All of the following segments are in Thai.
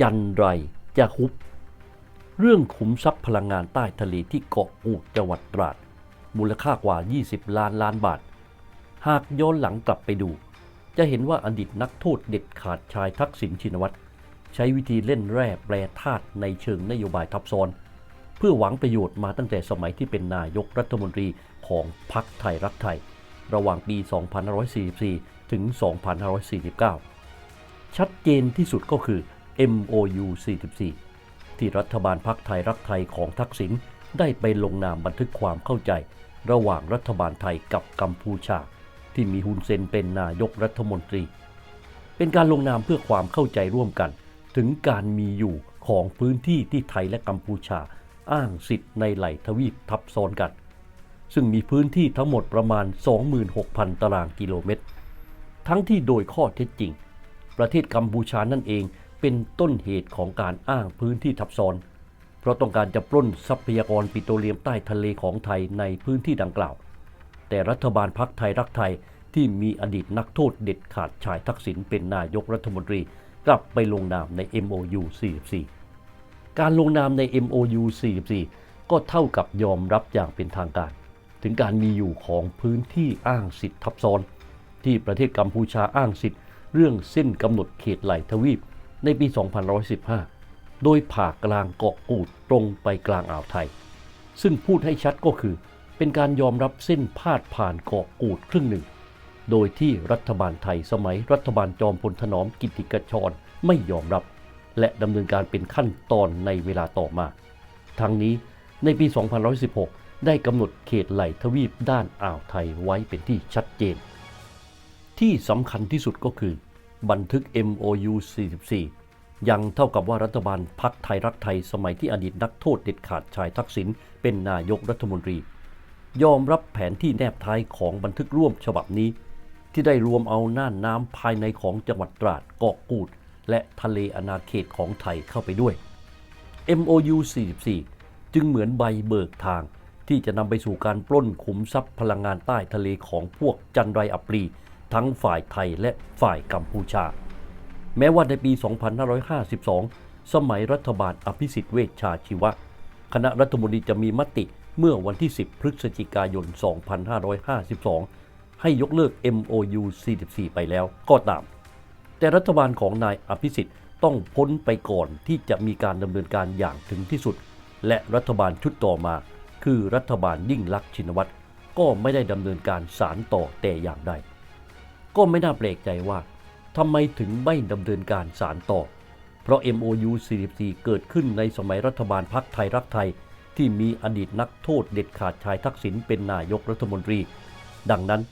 จันไรจะฮุบ เรื่องขุมทรัพย์พลังงานใต้ทะเลที่เกาะกูดจังหวัดตราด มูลค่ากว่า 20 ล้านล้านบาท หากย้อนหลังกลับไปดู จะเห็นว่าอดีตนักโทษเด็ดขาดชายทักษิณชินวัตร ใช้วิธีเล่นแร่แปรธาตุในเชิงนโยบายทับซ้อน เพื่อหวังประโยชน์มาตั้งแต่สมัยที่เป็นนายกรัฐมนตรีของพรรคไทยรักไทย ระหว่างปี 2544 ถึง 2549 ชัดเจนที่สุดก็คือ MOU 44 ที่รัฐบาลพรรคไทยรักไทยของทักษิณได้ไปลงนามบันทึกความเข้าใจ ระหว่างรัฐบาลไทยกับกัมพูชา ที่มีฮุนเซนเป็นนายกรัฐมนตรี เป็นการลงนามเพื่อความเข้าใจร่วมกัน ถึงการมีอยู่ของพื้นที่ที่ไทยและกัมพูชา อ้างสิทธิ์ในไหลทวีปทับซ้อนกัน ซึ่งมีพื้นที่ทั้งหมดประมาณ 26,000 ตารางกิโลเมตร ทั้งที่โดยข้อเท็จจริง ประเทศกัมพูชานั่นเอง เป็นต้นเหตุของการอ้างพื้นที่ทับซ้อน เพราะต้องการจะปล้นทรัพยากรปิโตรเลียมใต้ทะเลของไทยในพื้นที่ดังกล่าว แต่รัฐบาลพักไทยรักไทยที่มีอดีตนักโทษเด็ดขาดชายทักษิณเป็นนายกรัฐมนตรี กลับไปลงนามใน MOU 44 การลงนามใน MOU 44 ก็เท่ากับยอมรับอย่างเป็นทางการ ถึงการมีอยู่ของพื้นที่อ้างสิทธิ์ทับซ้อน ที่ประเทศกัมพูชาอ้างสิทธิ์เรื่องเส้นกำหนดเขตไหลทวีป ในปี 2115 โดยผ่ากลางเกาะกูดตรงไปกลางอ่าวไทย ซึ่งพูดให้ชัดก็คือ เป็นการยอมรับเส้นพาดผ่านเกาะกูดครึ่งหนึ่ง โดยที่รัฐบาลไทยสมัยรัฐบาลจอมพลถนอมกิติกชรไม่ยอมรับ และดำเนินการเป็นขั้นตอนในเวลาต่อมา ทั้งนี้ในปี 2116 ได้กำหนดเขตไหลทวีปด้านอ่าวไทยไว้เป็นที่ชัดเจน ที่สำคัญที่สุดก็คือ บันทึก MOU 44 ยังเท่ากับว่ารัฐบาลพักไทยรักไทยสมัยที่อดีตนักโทษเด็ดขาดชายทักษิณเป็นนายกรัฐมนตรี ยอมรับแผนที่แนบท้ายของบันทึกร่วมฉบับนี้ ที่ได้รวมเอาน่านน้ำภายในของจังหวัดตราดเกาะกูด และทะเลอาณาเขตของไทยเข้าไปด้วย MOU 44 จึงเหมือนใบเบิกทางที่จะนำไปสู่การปล้นขุมทรัพย์พลังงานใต้ทะเลของพวกจันไรอัปรี ทั้งฝ่ายไทยและฝ่ายกัมพูชา แม้ว่าในปี 2552 สมัยรัฐบาลอภิสิทธิ์เวชชาชีวะ คณะรัฐมนตรีจะมีมติเมื่อวันที่ 10 พฤศจิกายน 2552 ให้ยกเลิก MOU 44 ไปแล้วก็ตาม แต่รัฐบาลของนายอภิสิทธิ์ต้องพ้นไปก่อนที่จะมีการดำเนินการอย่างถึงที่สุด และรัฐบาลชุดต่อมา คือรัฐบาลยิ่งลักษณ์ชินวัตรก็ไม่ได้ดำเนินการสารต่อแต่อย่างใด ก็ไม่น่าแปลกใจว่าทำไมถึงไม่ดำเนินการสารต่อ เพราะ MOU 44 เกิดขึ้นในสมัยรัฐบาลพักไทยรักไทย ที่มีอดีตนักโทษเด็ดขาดชายทักษิณเป็นนายกรัฐมนตรี ดังนั้น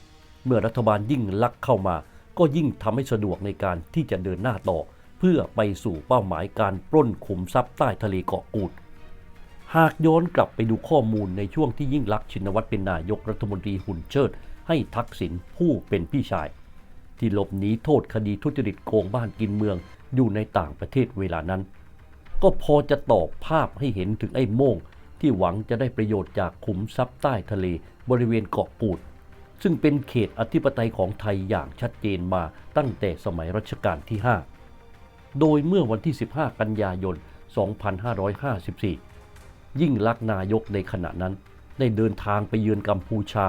เมื่อรัฐบาลยิ่งลักเข้ามา ก็ยิ่งทำให้สะดวกในการที่จะเดินหน้าต่อ เพื่อไปสู่เป้าหมายการปล้นขุมทรัพย์ใต้ทะเลเกาะกูด หากย้อนกลับไปดูข้อมูลในช่วงที่ยิ่งลักษณ์ชินวัตรเป็นนายกรัฐมนตรีหุ่นเชิด ให้ทักษิณผู้เป็นพี่ชาย ที่หลบหนีโทษคดีทุจริตโกงบ้านกินเมือง อยู่ในต่างประเทศเวลานั้น ก็พอจะตอบภาพให้เห็นถึงไอ้โม่ง ที่หวังจะได้ประโยชน์จากขุมทรัพย์ใต้ทะเลบริเวณเกาะกูด ซึ่งเป็นเขตอธิปไตยของไทยอย่างชัดเจนมาตั้งแต่สมัยรัชกาลที่ 5 โดยเมื่อวันที่ 15 กันยายน 2554 ยิ่งลักษณ์นายกในขณะนั้นได้เดินทางไปเยือนกัมพูชา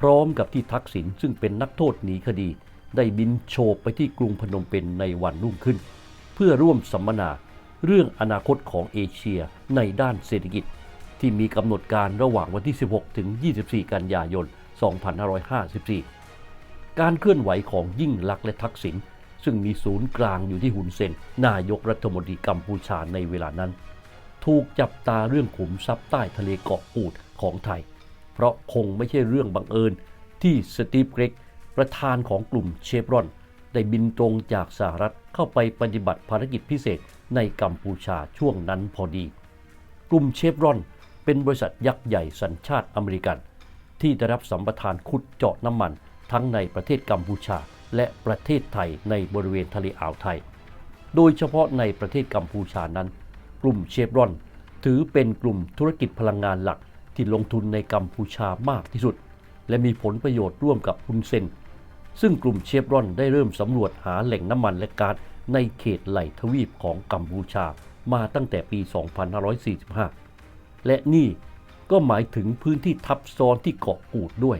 พร้อมกับที่ทักษิณซึ่งเป็นนักโทษหนีคดี ได้บินโฉบไปที่กรุงพนมเปญในวันรุ่งขึ้น เพื่อร่วมสัมมนาเรื่องอนาคตของเอเชียในด้านเศรษฐกิจ ที่มีกำหนดการระหว่างวันที่ 16 ถึง 24 กันยายน 2554 การเคลื่อนไหวของยิ่งลักษณ์และทักษิณซึ่งมีศูนย์กลางอยู่ที่หุนเซนนายกรัฐมนตรีกัมพูชาในเวลานั้น ถูกจับตาเรื่องขุมทรัพย์ใต้ทะเลเกาะกูดของไทย เพราะคงไม่ใช่เรื่องบังเอิญที่สตีฟเกรก ประธานของกลุ่มเชฟรอน ได้บินตรงจากสหรัฐเข้าไปปฏิบัติภารกิจพิเศษในกัมพูชาช่วงนั้นพอดี กลุ่มเชฟรอนเป็นบริษัทยักษ์ใหญ่สัญชาติอเมริกัน ที่ได้รับสัมปทานขุดเจาะน้ำมัน ทั้งในประเทศกัมพูชา และประเทศไทยในบริเวณทะเลอ่าวไทย โดยเฉพาะในประเทศกัมพูชานั้น กลุ่มเชฟรอน ถือเป็นกลุ่มธุรกิจพลังงานหลักที่ลงทุนในกัมพูชามากที่สุด และมีผลประโยชน์ร่วมกับฮุนเซน ซึ่งกลุ่มเชฟรอนได้เริ่มสำรวจหาแหล่งน้ำมันและก๊าซในเขตไหลทวีปของกัมพูชามาตั้งแต่ปี 2545 และนี่ก็หมายถึงพื้นที่ทับซ้อนที่เกาะกูดด้วย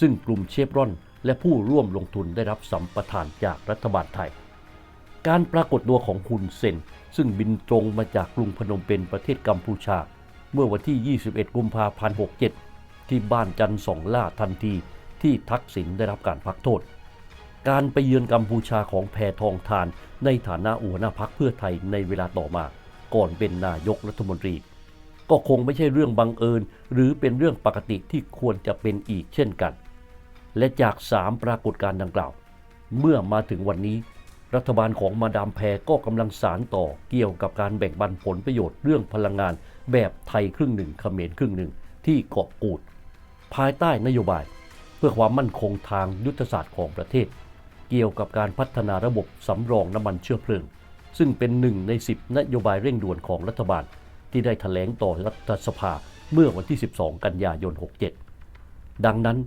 ซึ่งกลุ่มเชฟรอนและผู้ร่วมลงทุนได้รับสัมปทานจากรัฐบาลไทย การปรากฏตัวของฮุนเซน ซึ่งบินตรงมาจากกรุงพนมเปญประเทศกัมพูชา เมื่อวันที่ 21 กุมภาพันธ์ 67 ที่บ้านจันสองล่าทันที ที่ทักษิณได้รับการพักโทษ การไปเยือนกัมพูชาของแพทองทาน ในฐานะหัวหน้าพักเพื่อไทยในเวลาต่อมา ก่อนเป็นนายกรัฐมนตรี ก็คงไม่ใช่เรื่องบังเอิญ หรือเป็นเรื่องปกติที่ควรจะเป็นอีกเช่นกัน และจากสามปรากฏการณ์ดังกล่าว เมื่อมาถึงวันนี้รัฐบาลของมาดามแพรก็กำลังสารต่อเกี่ยวกับการแบ่งปันผลประโยชน์เรื่องพลังงานแบบไทยครึ่งหนึ่งเขมรครึ่งหนึ่งที่เกาะกูด ภายใต้นโยบาย พื่อความมั่นคงทางยุทธศาสตร์ของประเทศ เกี่ยวกับการพัฒนาระบบสำรองน้ำมันเชื้อเพลิง ซึ่งเป็นหนึ่งใน 10 นโยบายเร่งด่วนของรัฐบาล ที่ได้ถแถลงต่อรัฐสภาเมื่อวันที่ 12 กันยายน 67 ดังนั้น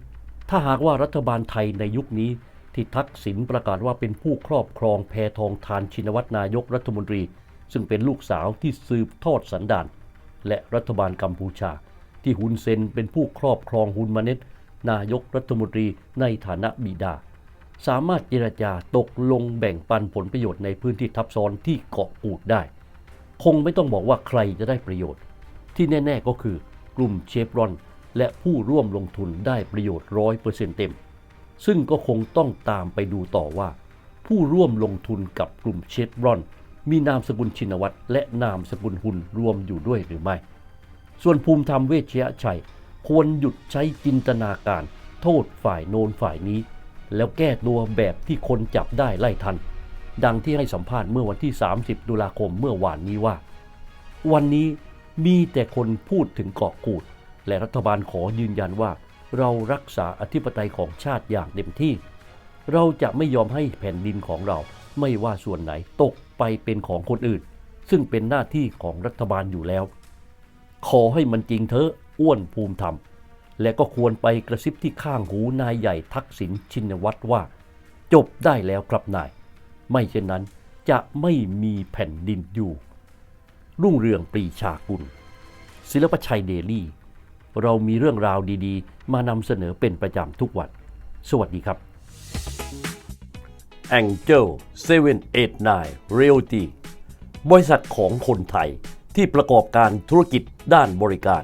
ถ้าหากว่ารัฐบาลไทยในยุคนี้ที่ทักษิณประกาศว่าเป็นผู้ครอบครองแพทองทานชินวัตรนายกรัฐมนตรี ซึ่งเป็นลูกสาวที่สืบทอดสันดานและรัฐบาลกัมพูชา ที่ฮุนเซนเป็นผู้ครอบครองฮุนมาเน็ต นายกรัฐมนตรีในฐานะบิดา สามารถเจรจาตกลงแบ่งปันผลประโยชน์ในพื้นที่ทับซ้อนที่เกาะกูดได้ คงไม่ต้องบอกว่าใครจะได้ประโยชน์ ที่แน่ ๆก็คือกลุ่มเชฟรอน และผู้ร่วมลงทุนได้ประโยชน์ร้อยเปอร์เซ็นต์เต็ม ซึ่งก็คงต้องตามไปดูต่อว่า ผู้ร่วมลงทุนกับกลุ่มเชฟรอน มีนามสกุลชินวัตรและนามสกุลหุนรวมอยู่ด้วยหรือไม่ ส่วนภูมิธรรมเวชยชัย ควรหยุดใช้จินตนาการ โทษฝ่ายโนนฝ่ายนี้ แล้วแก้ตัวแบบที่คนจับได้ไล่ทัน ดังที่ให้สัมภาษณ์เมื่อวันที่ 30 ตุลาคมเมื่อวานนี้ว่า วันนี้มีแต่คนพูดถึงเกาะกูด และรัฐบาลขอยืนยันว่า เรารักษาอธิปไตยของชาติอย่างเต็มที่ เราจะไม่ยอมให้แผ่นดินของเราไม่ว่าส่วนไหนตกไปเป็นของคนอื่น ซึ่งเป็นหน้าที่ของรัฐบาลอยู่แล้ว ขอให้มันจริงเถอะ อ้วนภูมิธรรม และก็ควรไปกระซิบที่ข้างหูนายใหญ่ทักษิณชินวัตรว่า จบได้แล้วครับนาย ไม่เช่นนั้นจะไม่มีแผ่นดินอยู่ รุ่งเรืองปรีชากุล ศิลปชัยเดลี่ เรามีเรื่องราวดีๆ มานำเสนอเป็นประจำทุกวัน สวัสดีครับ Angel 789 Realty บริษัทของคนไทยที่ประกอบการธุรกิจด้านบริการ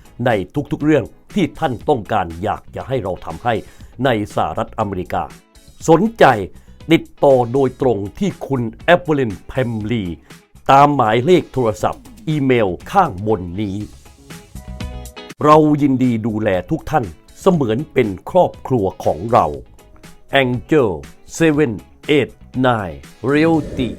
ในทุกๆเรื่องที่ท่านต้องการอยากจะให้เราทำให้ในสหรัฐอเมริกา สนใจติดต่อโดยตรงที่คุณแอปเปิลินเพมลีตามหมายเลขโทรศัพท์ อีเมลข้างบนนี้ เรายินดีดูแลทุกท่านเสมือนเป็นครอบครัวของเรา Angel 789 Realty